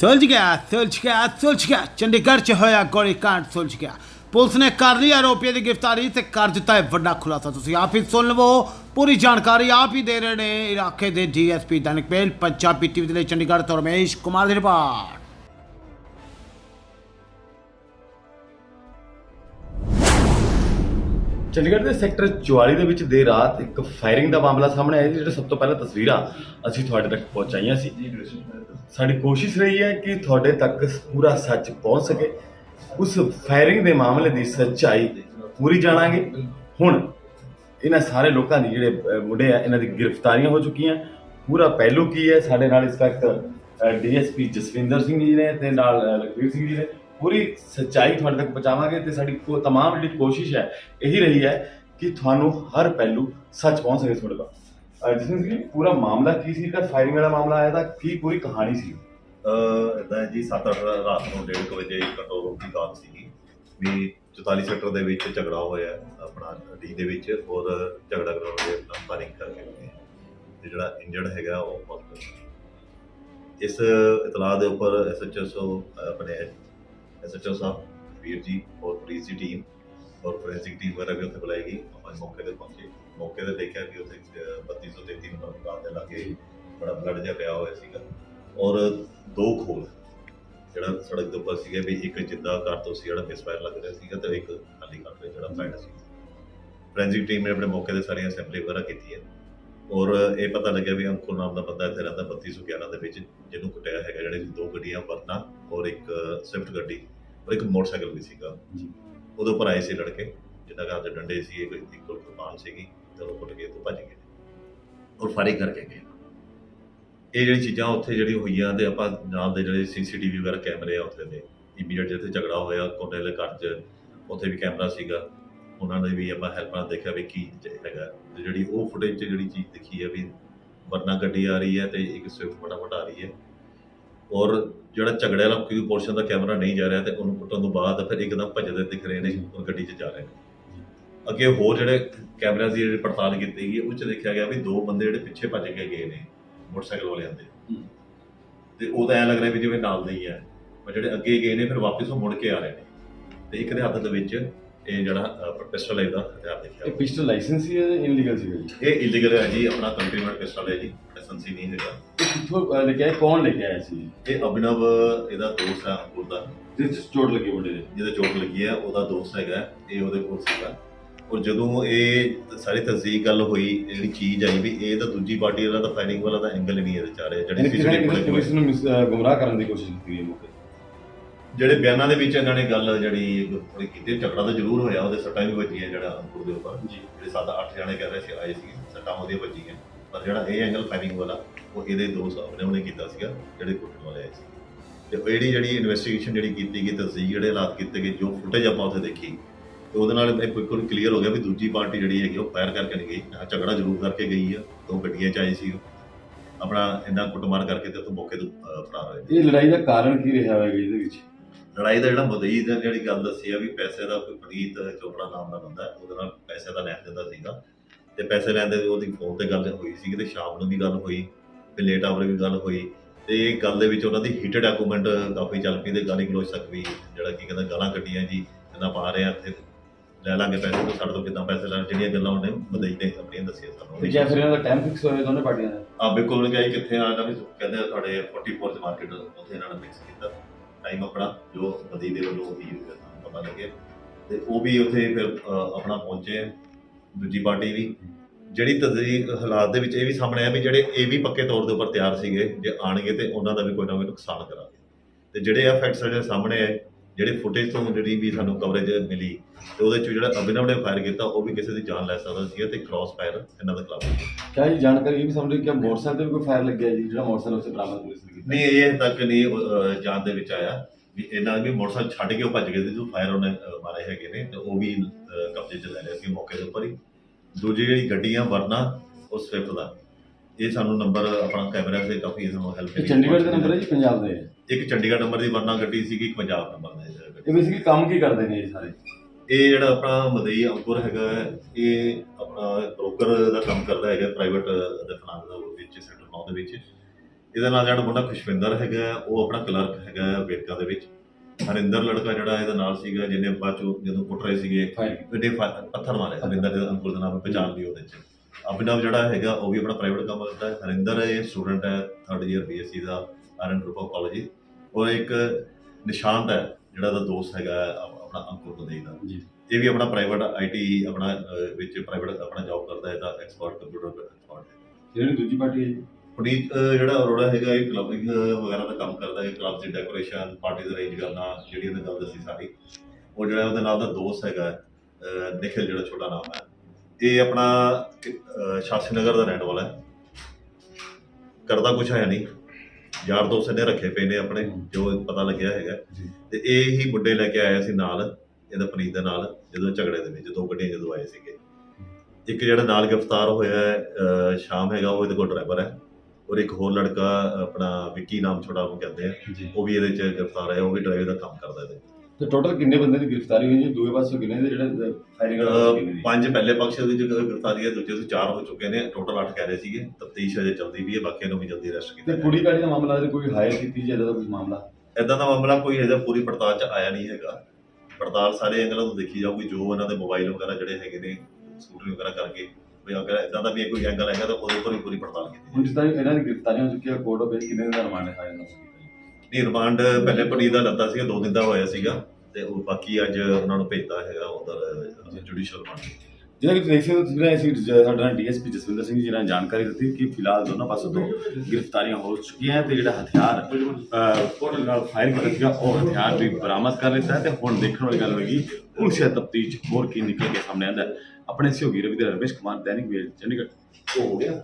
ਸੁਲਝ ਗਿਆ ਸੁਲਝ ਗਿਆ ਸੁਲਝ ਗਿਆ ਚੰਡੀਗੜ੍ਹ 'ਚ ਹੋਇਆ ਗੋਲੀकांड ਸੁਲਝ ਗਿਆ ਪੁਲਿਸ ਨੇ ਕਰ ਲਈ ਆਰੋਪੀਆਂ ਦੀ ਗ੍ਰਿਫਤਾਰੀ ਤੇ ਕਰ ਦਿੱਤਾ ਹੈ ਵੱਡਾ ਖੁਲਾਸਾ। ਤੁਸੀਂ ਆਪ ਹੀ ਸੁਣ ਲਵੋ, ਪੂਰੀ ਜਾਣਕਾਰੀ ਆਪ ਹੀ ਦੇ ਰਹੇ ਨੇ ਇਲਾਕੇ ਦੇ ਡੀਐਸਪੀ ਦਨਕ ਮੇਲ, ਪੰਜਾਬੀ ਟੀਵੀ ਦੇ ਲਈ ਚੰਡੀਗੜ੍ਹ ਤੋਂ ਰਮੇਸ਼ ਕੁਮਾਰ ਦੀ ਰਿਪੋਰਟ। ਚੰਡੀਗੜ੍ਹ ਦੇ ਸੈਕਟਰ 44 ਦੇ ਵਿੱਚ ਦੇਰ ਰਾਤ ਇੱਕ ਫਾਇਰਿੰਗ ਦਾ ਮਾਮਲਾ ਸਾਹਮਣੇ ਆਇਆ ਜਿਹੜਾ ਸਭ ਤੋਂ ਪਹਿਲਾਂ ਤਸਵੀਰਾਂ ਅਸੀਂ ਤੁਹਾਡੇ ਤੱਕ ਪਹੁੰਚਾਈਆਂ ਸੀ। ਸਾਡੀ ਕੋਸ਼ਿਸ਼ ਰਹੀ ਹੈ ਕਿ ਤੁਹਾਡੇ ਤੱਕ ਪੂਰਾ ਸੱਚ ਪਹੁੰਚ ਸਕੇ। ਉਸ ਫਾਇਰਿੰਗ ਦੇ ਮਾਮਲੇ ਦੀ ਸੱਚਾਈ ਪੂਰੀ ਜਾਣਾਂਗੇ। ਹੁਣ ਇਹਨਾਂ ਸਾਰੇ ਲੋਕਾਂ ਦੀ ਜਿਹੜੇ ਮੁੰਡੇ ਆ ਇਹਨਾਂ ਦੀ ਗ੍ਰਿਫਤਾਰੀਆਂ ਹੋ ਚੁੱਕੀਆਂ। ਪੂਰਾ ਪਹਿਲੂ ਕੀ ਹੈ? ਸਾਡੇ ਨਾਲ ਇੰਸਪੈਕਟਰ ਡੀਐਸਪੀ ਜਸਵਿੰਦਰ ਸਿੰਘ ਜੀ ਨੇ ਤੇ ਨਾਲ ਲਖਵੀਰ ਸਿੰਘ ਜੀ ਨੇ। ਪੂਰੀ ਸੱਚਾਈ ਤੁਹਾਡੇ ਤੱਕ ਪਹੁੰਚਾਵਾਂਗੇ ਤੇ ਸਾਡੀ ਕੋ तमाम ਜਿਹੜੀ ਕੋਸ਼ਿਸ਼ ਹੈ ਇਹੀ ਰਹੀ ਹੈ ਕਿ ਤੁਹਾਨੂੰ ਹਰ ਪਹਿਲੂ ਸੱਚ ਪਹੁੰਚ ਸਕੇ ਤੁਹਾਡੇ ਤੱਕ ਅਹ, ਜਸਵਿੰਦਰ ਸਿੰਘ ਜੀ ਪੂਰਾ ਮਾਮਲਾ ਕੀ ਸੀ ਤਾਂ ਫਾਇਰਿੰਗ ਵਾਲਾ ਮਾਮਲਾ ਆਇਆ ਤਾਂ ਕੀ ਪੂਰੀ ਕਹਾਣੀ ਸੀ ਇਦਾਂ ਜੀ 7-8 ਰਾਤ ਨੂੰ 1:30 ਵਜੇ ਕੰਟਰੋਲ ਦੀ ਕਾਲ ਸੀਗੀ ਵੀ 44 ਸੈਕਟਰ ਦੇ ਵਿੱਚ ਝਗੜਾ ਹੋਇਆ ਹੈ, ਆਪਣਾ ਡੀ ਦੇ ਵਿੱਚ ਔਰ ਝਗੜਾ ਕਰਾਉਣ ਦੇ ਆਪਣਾ ਫਾਇਰਿੰਗ ਕਰਕੇ ਗਏ ਤੇ ਜਿਹੜਾ ਇੰਜਰਡ ਹੈਗਾ ਉਹ ਹਸਪਤਾਲ ਇਸ ਇਤਲਾਹ ਦੇ ਉੱਪਰ ਐਸਐਚਓ ਆਪਣੇ ਐਸਐਚਓ ਸਾਹਿਬ ਵੀਰ ਜੀ ਔਰ ਪੁਲਿਸ ਦੀ ਟੀਮ ਔਰ ਫੋਰੈਂਸਿਕ ਟੀਮ ਵਗੈਰਾ ਵੀ ਉੱਥੇ ਬੁਲਾਈ ਗਈ। ਆਪਾਂ ਮੌਕੇ ਤੇ ਪਹੁੰਚੇ। ਮੌਕੇ ਤੇ ਦੇਖਿਆ ਕਿ ਉੱਥੇ ਅਹ, 3233 ਨੰਬਰ ਦੁਕਾਨ ਦੇ ਲਾਗੇ ਬੜਾ ਬਲੱਡ ਜਿਹਾ ਪਿਆ ਹੋਇਆ ਸੀਗਾ। ਔਰ ਦੋ ਖੋਲ ਜਿਹੜਾ ਸੜਕ ਦੇ ਉੱਪਰ ਸੀਗਾ ਵੀ ਇੱਕ ਜਿੱਦਾਂ ਕਾਰ ਤੋਂ ਸੀ ਜਿਹੜਾ ਮਿਸਫਾਇਰ ਲੱਗ ਰਿਹਾ ਸੀਗਾ ਤੇ ਇੱਕ ਖਾਲੀ ਕਾਰ ਤੇ ਜਿਹੜਾ ਫਾਇਰ ਸੀ। ਫੋਰੈਂਸਿਕ ਟੀਮ ਨੇ ਆਪਣੇ ਮੌਕੇ ਤੇ ਸਾਰੀਆਂ ਅਸੈਂਬਲੀ ਵਗੈਰਾ ਕੀਤੀ ਹੈ ਔਰ ਇਹ ਪਤਾ ਲੱਗਿਆ ਵੀ ਅੰਕੁਰ ਨਾਮ ਦਾ ਬੰਦਾ ਇੱਥੇ ਰਹਿੰਦਾ 3211 ਦੇ ਵਿੱਚ ਜਿਹਨੂੰ ਕੁੱਟਿਆ ਹੈਗਾ ਜਿਹੜੇ ਦੋ ਗੱਡੀਆਂ ਵਰਨਾ ਔਰ ਇੱਕ ਸਵਿਫਟ ਗੱਡੀ ਔਰ ਇੱਕ ਮੋਟਰਸਾਈਕਲ ਵੀ ਸੀਗਾ। ਉਹਦੇ ਉੱਪਰ ਆਏ ਸੀ ਲੜਕੇ ਦੇ ਹੱਥ 'ਚ ਡੰਡੇ ਸੀ ਇੱਕ ਇੱਕ ਕੋਲ ਕਿਰਪਾਨ ਸੀਗੀ ਤੇ ਉਹ ਕੁੱਟ ਕੇ ਤੋਂ ਭੱਜ ਗਏ। ਔਰ ਫਾਇਰਿੰਗ ਕਰਕੇ ਗਏ। ਇਹ ਜਿਹੜੀ ਚੀਜ਼ਾਂ ਉੱਥੇ ਜਿਹੜੀ ਹੋਈਆਂ ਤੇ ਆਪਾਂ ਨਾਲ ਦੇ ਜਿਹੜੇ ਸੀਸੀਟੀਵੀ ਵਗੈਰਾ ਕੈਮਰੇ ਆ ਉੱਥੇ ਦੇ ਇਮੀਡੀਏਟ ਜਿੱਥੇ ਝਗੜਾ ਹੋਇਆ ਕੋਨੇ ਦੇ ਘਰ 'ਚ ਉੱਥੇ ਵੀ ਕੈਮਰਾ ਸੀਗਾ। ਉਹਨਾਂ ਨੇ ਵੀ ਆਪਾਂ ਹੈਲਪ ਨਾਲ ਦੇਖਿਆ ਵੀ ਕੀ ਹੈਗਾ। ਜਿਹੜੀ ਉਹ ਫੁਟੇਜ 'ਚ ਜਿਹੜੀ ਚੀਜ਼ ਦਿਖੀ ਹੈ ਵੀ ਵਰਨਾ ਗੱਡੀ ਆ ਰਹੀ ਹੈ ਤੇ ਇੱਕ ਸਵਿਫਟ ਫਟਾਫਟ ਆ ਰਹੀ ਹੈ। ਔਰ ਜਿਹੜਾ ਝਗੜੇ ਵਾਲਾ ਕੋਈ ਪੋਰਸ਼ਨ ਦਾ ਕੈਮਰਾ ਨਹੀਂ ਜਾ ਰਿਹਾ ਤੇ ਉਹਨੂੰ ਕੁੱਟਣ ਤੋਂ ਬਾਅਦ ਫਿਰ ਇੱਕਦਮ ਭੱਜਦੇ ਦਿਖ ਰਹੇ ਨੇ ਔਰ ਗੱਡੀ 'ਚ ਜਾ ਰਹੇ ਨੇ। ਅੱਗੇ ਹੋਰ ਜਿਹੜੇ ਕੈਮਰਿਆਂ ਦੀ ਜਿਹੜੀ ਪੜਤਾਲ ਕੀਤੀ ਗਈ ਉਹ 'ਚ ਦੇਖਿਆ ਗਿਆ ਵੀ ਦੋ ਬੰਦੇ ਜਿਹੜੇ ਪਿੱਛੇ ਭੱਜ ਕੇ ਗਏ ਨੇ ਮੋਟਰਸਾਈਕਲ ਵਾਲਿਆਂ ਦੇ। ਹੂੰ। ਤੇ ਉਹ ਤਾਂ ਐ ਲੱਗ ਰਿਹਾ ਵੀ ਜਿਵੇਂ ਨਾਲ ਦੇ ਹੀ ਹੈ ਪਰ ਜਿਹੜੇ ਅੱਗੇ ਗਏ ਨੇ ਫਿਰ ਵਾਪਸ ਉਹ ਮੁੜ ਕੇ ਆ ਰਹੇ ਨੇ। ਤੇ ਇੱਕ ਦੇ ਹੱਥ ਦੇ ਵਿੱਚ ਇਹ ਜਿਹੜਾ ਪਿਸਟਲ ਹੈ ਦਾ ਹਥਿਆਰ ਇਹ ਦੇਖਿਆ ਪਿਸਟਲ ਲਾਇਸੈਂਸ ਸੀ ਜਾਂ ਇਨਲੀਗਲ ਸੀ ਇਹ ਇਲੀਗਲ ਹੈ ਜੀ ਆਪਣਾ ਕੰਟਰੀਮੈਂਟ ਪਿਸਟਲ ਹੈ ਜੀ। ਲਾਇਸੈਂਸੀ ਨਹੀਂ ਹੈਗਾ। ਕਿੱਥੋਂ ਲੈ ਕੇ ਆਏ ਕੌਣ ਲੈ ਕੇ ਆਇਆ ਸੀ? ਇਹ ਅਭਿਨਵ ਇਹਦਾ ਦੋਸਤ ਹੈ ਅੰਕੁਰ ਦਾ। ਜਿਸ ਚੋਟ ਲੱਗੀ ਮੁੰਡੇ ਦੇ? ਜਿਹਦੇ ਚੋਟ ਲੱਗੀ ਹੈ ਉਹਦਾ ਦੋਸਤ ਹੈਗਾ ਇਹ ਉਹਦੇ ਕੋਲ ਸੀਗਾ। ਔਰ ਜਦੋਂ ਇਹ ਸਾਰੀ ਤਸਦੀਕ ਗੱਲ ਹੋਈ ਜਿਹੜੀ ਚੀਜ਼ ਆਈ ਵੀ ਇਹ ਤਾਂ ਦੂਜੀ ਪਾਰਟੀ ਵਾਲਾ ਤਾਂ ਫਾਇਰਿੰਗ ਵਾਲਾ ਤਾਂ ਐਂਗਲ ਨਹੀਂ ਇਹਦੇ ਚ ਆ ਰਿਹਾ ਯਾਨੀ ਜਿਹੜੀ ਕਿਸੇ ਨੇ ਗੁੰਮਰਾਹ ਕਰਨ ਦੀ ਕੋਸ਼ਿਸ਼ ਕੀਤੀ ਗਈ ਮੌਕੇ ਜਿਹੜੇ ਬਿਆਨਾਂ ਦੇ ਵਿੱਚ ਇਹਨਾਂ ਨੇ ਗੱਲ ਜਿਹੜੀ ਥੋੜੀ ਕੀਤੀ ਝਗੜਾ ਤਾਂ ਜ਼ਰੂਰ ਹੋਇਆ ਉਹਦੇ ਸੱਟਾਂ ਵੀ ਵੱਜੀਆਂ ਜਿਹੜਾ ਅੰਕੁਰ ਦੇ ਉੱਪਰ। ਜੀ। ਜਿਹੜੇ ਸੱਤ ਅੱਠ ਜਣੇ ਕਹਿ ਰਹੇ ਸੀ ਆਏ ਸੀ ਸੱਟਾਂ ਉਹਦੀਆਂ ਵੱਜੀਆਂ। ਪਰ ਜਿਹੜਾ ਇਹ ਐਂਗਲ ਫਾਇਰਿੰਗ ਵਾਲਾ ਉਹ ਇਹਦੇ ਦੋਸਤ ਆਪਣੇ ਉਹਨੇ ਕੀਤਾ ਸੀਗਾ ਜਿਹੜੇ ਕੁੱਟਣ ਵਾਲੇ ਆਏ ਸੀ। ਤੇ ਜਿਹੜੀ ਜਿਹੜੀ ਇਨਵੈਸਟੀਗੇਸ਼ਨ ਜਿਹੜੀ ਕੀਤੀ ਗਈ ਤਸਦੀਕ ਜਿਹੜੇ ਹਾਲਾਤ ਕੀਤੇ ਗਏ ਜੋ ਫੁਟੇਜ ਆਪਾਂ ਉੱਥੇ ਦੇਖੀ ਤੇ ਉਹਦੇ ਨਾਲ ਇਹ ਬਿਲਕੁਲ ਕਲੀਅਰ ਹੋ ਗਿਆ ਵੀ ਦੂਜੀ ਪਾਰਟੀ ਜਿਹੜੀ ਹੈਗੀ ਉਹ ਫਾਇਰ ਕਰਕੇ ਨਹੀਂ ਗਈ। ਹਾਂ ਝਗੜਾ ਜ਼ਰੂਰ ਕਰਕੇ ਗਈ ਆ ਦੋ ਗੱਡੀਆਂ ਚ ਆਈ ਸੀ। ਆਪਣਾ ਇੰਨਾ ਕੁੱਟਮਾਰ ਕਰਕੇ ਤੇ ਉੱਥੋਂ ਮੌਕੇ ਤੋਂ ਫਰਾਰ ਹੋਏ ਇਹ ਲੜਾਈ ਦਾ ਕਾਰਨ ਕੀ ਰਿਹਾ ਹੋਵੇਗਾ ਇਹਦੇ ਵਿੱਚ? ਲੜਾਈ ਦਾ ਜਿਹੜਾ ਮਦਈ ਦਾ ਜਿਹੜੀ ਗੱਲ ਦੱਸੀ ਆ ਵੀ ਪੈਸੇ ਦਾ ਕੋਈ ਪ੍ਰੀਤ ਚੋਪੜਾ ਨਾਮ ਦਾ ਬੰਦਾ ਉਹਦੇ ਨਾਲ ਪੈਸੇ ਦਾ ਲੈਣ ਦਿੰਦਾ ਸੀਗਾ। ਤੇ ਪੈਸੇ ਲੈਣ ਦੇ ਉਹਦੀ ਫੋਨ ਤੇ ਗੱਲ ਹੋਈ ਸੀ ਤੇ ਸ਼ਾਮ ਨੂੰ ਵੀ ਗੱਲ ਹੋਈ ਤੇ ਲੇਟ ਆਵਰ ਵੀ ਗੱਲ ਹੋਈ ਤੇ ਇਹ ਗੱਲ ਦੇ ਵਿੱਚ ਉਹਨਾਂ ਦੀ ਹੀਟਡ ਡਾਕੂਮੈਂਟ ਕਾਫੀ ਚੱਲ ਪਈ ਤੇ ਗਾਲੀ ਗਲੋਚ ਤੱਕ ਵੀ ਜਿਹੜਾ ਕੀ ਕਹਿੰਦਾ ਗਾਲਾਂ ਕੱਢੀਆਂ ਜੀ ਕਹਿੰਦਾ ਪਾ ਰਹੇ ਆ ਇੱਥੇ ਲੈ ਲਾਂਗੇ ਪੈਸੇ ਤੋਂ ਸਾਡੇ ਤੋਂ ਕਿੱਦਾਂ ਪੈਸੇ ਲੈਣ ਜਿਹੜੀਆਂ ਗੱਲਾਂ ਉਹਨੇ ਮਦਈ ਨੇ ਆਪਣੀਆਂ ਦੱਸੀਆਂ ਸਾਨੂੰ। ਕਿਆ ਫਿਰ ਇਹਨਾਂ ਦਾ ਟਾਈਮ ਫਿਕਸ ਹੋਇਆ ਦੋਨੇ ਪਾਰਟੀਆਂ ਦਾ? ਆ ਬਿਲਕੁਲ ਉਹਨੇ ਕਿਹਾ ਜੀ ਕਿੱਥੇ ਆਣਾ ਵੀ ਕਹਿੰਦੇ ਤੁਹਾਡੇ 44 ਚ ਮਾਰਕੀਟ ਉੱਥੇ ਇਹਨਾਂ ਨੇ ਫਿਕਸ ਕੀਤਾ। ਟਾਈਮ ਆਪਣਾ ਜੋ ਮਦੀ ਦੇ ਵੱਲੋਂ ਹੀ ਪਤਾ ਲੱਗਿਆ ਤੇ ਉਹ ਵੀ ਉੱਥੇ ਫਿਰ ਆਪਣਾ ਪਹੁੰਚੇ। ਦੂਜੀ ਪਾਰਟੀ ਵੀ। ਜਿਹੜੀ ਤਸਦੀਕ ਹਾਲਾਤ ਦੇ ਵਿੱਚ ਇਹ ਵੀ ਸਾਹਮਣੇ ਆਇਆ ਵੀ ਜਿਹੜੇ ਇਹ ਵੀ ਪੱਕੇ ਤੌਰ ਦੇ ਉੱਪਰ ਤਿਆਰ ਸੀਗੇ ਜੇ ਆਣਗੇ ਤੇ ਉਹਨਾਂ ਦਾ ਵੀ ਕੋਈ ਨਾ ਕੋਈ ਨੁਕਸਾਨ ਕਰਾਂਗੇ। ਤੇ ਜਿਹੜੇ ਆ ਫੈਕਟਸ ਜਿਹੜੇ ਸਾਹਮਣੇ ਆਏ ਜਿਹੜੇ ਫੁਟੇਜ ਤੋਂ ਜਿਹੜੀ ਵੀ ਸਾਨੂੰ ਕਵਰੇਜ ਮਿਲੀ ਤੇ ਉਹਦੇ ਚ ਜਿਹੜਾ ਅਭਿਨਵ ਨੇ ਫਾਇਰ ਕੀਤਾ ਉਹ ਵੀ ਕਿਸੇ ਦੀ ਜਾਨ ਲੈ ਸਕਦਾ ਸੀ ਤੇ ਕ੍ਰਾਸ ਫਾਇਰ ਇਹਨਾਂ ਦਾ ਖਿਲਾਫ। ਕਿਆ ਇਹ ਜਾਣਕਾਰੀ ਇਹ ਵੀ ਸਾਹਮਣੇ ਕਿ ਮੋਟਰਸਾਈਕਲ ਤੇ ਵੀ ਕੋਈ ਫਾਇਰ ਲੱਗਿਆ ਜੀ ਜਿਹੜਾ ਮੋਟਰਸਾਈਕਲ ਉੱਤੇ ਬਰਾਮਦ ਪੁਲਿਸ ਨੇ ਕੀਤਾ ਨਹੀਂ ਇਹ ਤੱਕ ਨਹੀਂ ਜਾਣ ਦੇ ਵਿੱਚ ਆਇਆ। ਵੀ ਇਹਨਾਂ ਵੀ ਮੋਟਰਸਾਈਕਲ ਛੱਡ ਕੇ ਉਹ ਭੱਜ ਗਏ ਸੀ ਜੋ ਫਾਇਰ ਉਹਨੇ ਮਾਰੇ ਹੈਗੇ ਨੇ ਤੇ ਉਹ ਵੀ ਕਬਜ਼ੇ 'ਚ ਲੈ ਲਿਆ ਸੀ ਮੌਕੇ ਦੇ ਉੱਪਰ ਹੀ। ਦੂਜੀ ਜਿਹੜੀ ਗੱਡੀਆਂ ਵਰਨਾ ਉਹ ਸਵਿਫਟ ਦਾ। ਇਹ ਸਾਨੂੰ ਨੰਬਰ ਆਪਣਾ ਕੈਮਰਾ ਤੇ ਕਾਫੀ ਸਾਨੂੰ ਹੈਲਪ ਇਹ ਚੰਡੀਗੜ੍ਹ ਦਾ ਨੰਬਰ ਹੈ ਜੀ ਪੰਜਾਬ ਦੇ? ਇੱਕ ਚੰਡੀਗੜ੍ਹ ਨੰਬਰ ਦੀ ਵਰਨਾ ਗੱਡੀ ਸੀਗੀ ਇੱਕ ਪੰਜਾਬ ਨੰਬਰ ਦੀ ਗੱਡੀ। ਇਹ ਬੇਸਿਕਲੀ ਕੰਮ ਕੀ ਕਰਦੇ ਨੇ ਇਹ ਸਾਰੇ? ਇਹ ਜਿਹੜਾ ਆਪਣਾ ਮਦਈ ਅੰਕੁਰ ਹੈਗਾ ਇਹ ਆਪਣਾ ਬ੍ਰੋਕਰ ਦਾ ਕੰਮ ਕਰਦਾ ਹੈਗਾ ਪ੍ਰਾਈਵੇਟ ਦੇ ਫਾਈਨਾਂਸ ਦਾ ਵਿੱਚ ਸੈਕਟਰ 9 ਦੇ ਵਿੱਚ। ਇਹਦੇ ਨਾਲ ਜਿਹੜਾ ਮੁੰਡਾ ਖੁਸ਼ਵਿੰਦਰ ਹੈਗਾ ਉਹ ਆਪਣਾ ਕਲਰਕ ਹੈਗਾ ਹੈ ਵੇਰਕਾ ਦੇ ਵਿੱਚ। ਹਰਿੰਦਰ ਲੜਕਾ ਜਿਹੜਾ ਇਹਦੇ ਨਾਲ ਸੀਗਾ ਜਿਹਨੇ ਬਾਅਦ ਚੋਂ ਜਦੋਂ ਕੁੱਟ ਰਹੇ ਸੀਗੇ ਵੱਡੇ ਪੱਥਰ ਮਾਰੇ ਹਰਿੰਦਰ ਦੇ ਅੰਕੁਰ ਦਾ ਨਾਮ ਪਛਾਣ ਲਈ ਉਹਦੇ ਚ। ਅਭਿਨਵ ਜਿਹੜਾ ਹੈਗਾ ਉਹ ਵੀ ਆਪਣਾ ਪ੍ਰਾਈਵੇਟ ਕੰਮ ਕਰਦਾ ਹੈ। ਹਰਿੰਦਰ ਇਹ ਸਟੂਡੈਂਟ ਹੈ ਥਰਡ ਇਅਰ ਬੀਐਸਸੀ ਦਾ ਆਰਐਨ ਗਰੁੱਪ ਆਫ ਕਾਲਜ ਔਰ ਇੱਕ ਨਿਸ਼ਾਂਤ ਹੈ ਜਿਹੜਾ ਦਾ ਦੋਸਤ ਹੈਗਾ ਆਪਣਾ ਅੰਕੁਰ ਦਦਈ ਦਾ ਜੀ। ਇਹ ਵੀ ਆਪਣਾ ਪ੍ਰਾਈਵੇਟ ਆਈਟੀ ਆਪਣਾ ਵਿੱਚ ਪ੍ਰਾਈਵੇਟ ਆਪਣਾ ਜੌਬ ਕਰਦਾ ਹੈ ਦਾ ਐਕਸਪਰਟ ਕੰਪਿਊਟਰ ਐਕਸਪਰਟ ਜਿਹੜੀ ਦੂਜੀ ਪਾਰਟੀ ਹੈ ਜੀ। ਪੁਨੀਤ ਜਿਹੜਾ ਅਰੋੜਾ ਹੈਗਾ ਇਹ ਕਲੱਬਿੰਗ ਵਗੈਰਾ ਦਾ ਕੰਮ ਕਰਦਾ ਹੈ ਕਲੱਬ ਦੀ ਡੈਕੋਰੇਸ਼ਨ ਪਾਰਟੀਜ਼ ਅਰੇਂਜ ਕਰਨਾ ਜਿਹੜੀ ਉਹਨੇ ਗੱਲ ਦੱਸੀ ਸਾਰੀ। ਉਹ ਜਿਹੜਾ ਉਹਦੇ ਨਾਲ ਦਾ ਦੋਸਤ ਹੈਗਾ ਨਿਖਿਲ ਜਿਹੜਾ ਛੋਟਾ ਨਾਮ ਹੈ। ਇਹ ਆਪਣਾ ਸ਼ਾਸਤਰੀ ਨਗਰ ਦਾ ਰਹਿਣ ਵਾਲਾ ਹੈ। ਕਰਦਾ ਕੁਛ ਹੈ ਨਹੀਂ। ਯਾਰ ਦੋਸਤ ਨੇ ਰੱਖੇ ਪਏ ਨੇ ਆਪਣੇ ਜੋ ਪਤਾ ਲੱਗਿਆ ਹੈਗਾ। ਤੇ ਇਹ ਹੀ ਮੁੰਡੇ ਲੈ ਕੇ ਆਇਆ ਸੀ ਨਾਲ ਇਹਦਾ ਪੁਨੀਤ ਦੇ ਨਾਲ ਜਦੋਂ ਝਗੜੇ ਦੇ ਵਿੱਚ ਦੋ ਗੱਡੀਆਂ ਜਦੋਂ ਆਏ ਸੀਗੇ। ਇੱਕ ਜਿਹੜਾ ਨਾਲ ਗ੍ਰਿਫਤਾਰ ਹੋਇਆ ਸ਼ਾਮ ਹੈਗਾ ਉਹ ਇਹਦੇ ਕੋਲ ਡਰਾਈਵਰ ਹੈ। ਔਰ ਇੱਕ ਹੋਰ ਲੜਕਾ ਆਪਣਾ ਵਿੱਕੀ ਨਾਮ ਛੋਟਾ ਉਹਨੂੰ ਕਹਿੰਦੇ ਆ। ਜੀ। ਉਹ ਵੀ ਇਹਦੇ ਚ ਗ੍ਰਿਫਤਾਰ ਹੈ ਉਹ ਵੀ ਡਰਾਈਵਰ ਦਾ ਕੰਮ ਕਰਦਾ ਇਹਦੇ ਤੇ ਟੋਟਲ ਕਿੰਨੇ ਬੰਦੇ ਦੀ ਗ੍ਰਿਫਤਾਰੀ ਹੋਈ ਹੈ ਦੂਏ ਪਾਸੇ ਕਿੰਨੇ ਦੇ ਜਿਹੜੇ ਫਾਇਰਿੰਗ ਵਾਲੇ ਅਹ, ਪੰਜ ਪਹਿਲੇ ਪਕਸ਼ ਦੇ ਵਿੱਚ ਗ੍ਰਿਫਤਾਰੀ ਹੈ ਦੂਜੇ ਤੋਂ ਚਾਰ ਹੋ ਚੁੱਕੇ ਨੇ। ਟੋਟਲ 8 ਕਹਿ ਰਹੇ ਸੀਗੇ। ਤਫਤੀਸ਼ ਅਜੇ ਚੱਲਦੀ ਵੀ ਹੈ ਬਾਕੀਆਂ ਨੂੰ ਵੀ ਜਲਦੀ ਅਰੈਸਟ ਕੀਤਾ ਤੇ ਕੁੜੀ ਕਾੜੀ ਦਾ ਮਾਮਲਾ? ਤੇ ਕੋਈ ਹਾਇਰ ਕੀਤੀ ਜਾਂ ਇਹਦਾ ਕੋਈ ਮਾਮਲਾ? ਇਦਾਂ ਦਾ ਮਾਮਲਾ ਕੋਈ ਇਹਦਾ ਪੂਰੀ ਪੜਤਾਲ ਚ ਆਇਆ ਨਹੀਂ ਹੈਗਾ। ਪੜਤਾਲ ਸਾਰੇ ਐਂਗਲਾਂ ਤੋਂ ਦੇਖੀ ਜਾਊਗੀ ਜੋ ਉਹਨਾਂ ਦੇ ਮੋਬਾਈਲ ਵਗੈਰਾ ਜਿਹੜੇ ਹੈਗੇ ਨੇ ਸਕੂਟਰੀ ਵਗੈਰਾ ਕਰਕੇ ਵੀ ਅਗਰ ਇਦਾਂ ਦਾ ਵੀ ਕੋਈ ਐਂਗਲ ਹੈਗਾ ਤਾਂ ਉਹਦੇ ਉੱਪਰ ਵੀ ਪੂਰੀ ਪੜਤਾਲ ਕੀਤੀ ਹੁਣ ਤਰ੍ਹਾਂ ਇਹਨਾਂ ਦੀ ਗ੍ਰਿਫਤਾਰੀਆਂ ਹੋ ਚੁੱਕੀਆਂ ਕੋਰਟ ਆਫ ਕਿੰਨੇ ਦਿਨ ਦਾ ਰਿਮਾਂਡ ਹੈ ਇਹਨਾਂ ਨਹੀਂ ਰਿਮਾਂਡ ਪਹਿਲੇ ਪਣੀ ਦਾ ਲੱਤਾ ਸੀਗਾ ਦੋ ਦਿਨ ਦਾ ਹੋਇਆ ਸੀਗਾ ਤੇ ਉਹ ਬਾਕੀ ਅੱਜ ਉਹਨਾਂ ਨੂੰ ਭੇਜਤਾ ਹੈਗਾ ਉਧਰ ਜੁਡੀਸ਼ੀਅਲ ਰਿਮਾਂਡ ਜਿਵੇਂ ਕਿ ਤੁਸੀਂ ਦੇਖ ਸਕਦੇ ਹੋ ਤਸਵੀਰਾਂ ਅਸੀਂ ਸਾਡੇ ਨਾਲ ਡੀਐਸਪੀ ਜਸਵਿੰਦਰ ਸਿੰਘ ਜੀ ਨੇ ਜਾਣਕਾਰੀ ਦਿੱਤੀ ਕਿ ਫਿਲਹਾਲ ਦੋਨੋਂ ਪਾਸੋਂ ਤੋਂ ਗ੍ਰਿਫਤਾਰੀਆਂ ਹੋ ਚੁੱਕੀਆਂ ਤੇ ਜਿਹੜਾ ਹਥਿਆਰ ਕੋਲ ਨਾਲ ਫਾਇਰ ਕੀਤਾ ਸੀਗਾ ਉਹ ਹਥਿਆਰ ਵੀ ਬਰਾਮਦ ਕਰ ਲਿੱਤਾ ਹੈ ਤੇ ਹੁਣ ਦੇਖਣ ਵਾਲੀ ਗੱਲ ਹੋਏਗੀ ਪੁਲਿਸ ਤਫਤੀਸ਼ ਹੋਰ ਕੀ ਨਿਕਲ ਕੇ ਸਾਹਮਣੇ ਆਉਂਦਾ ਹੈ। ਆਪਣੇ ਸਹਿਯੋਗੀ ਰਵੀ ਦੇ ਰਮੇਸ਼ ਕੁਮਾਰ ਦੈਨਿਕ ਵੇਲ ਚੰਡੀਗੜ੍ਹ। ਹੋ ਗਿਆ।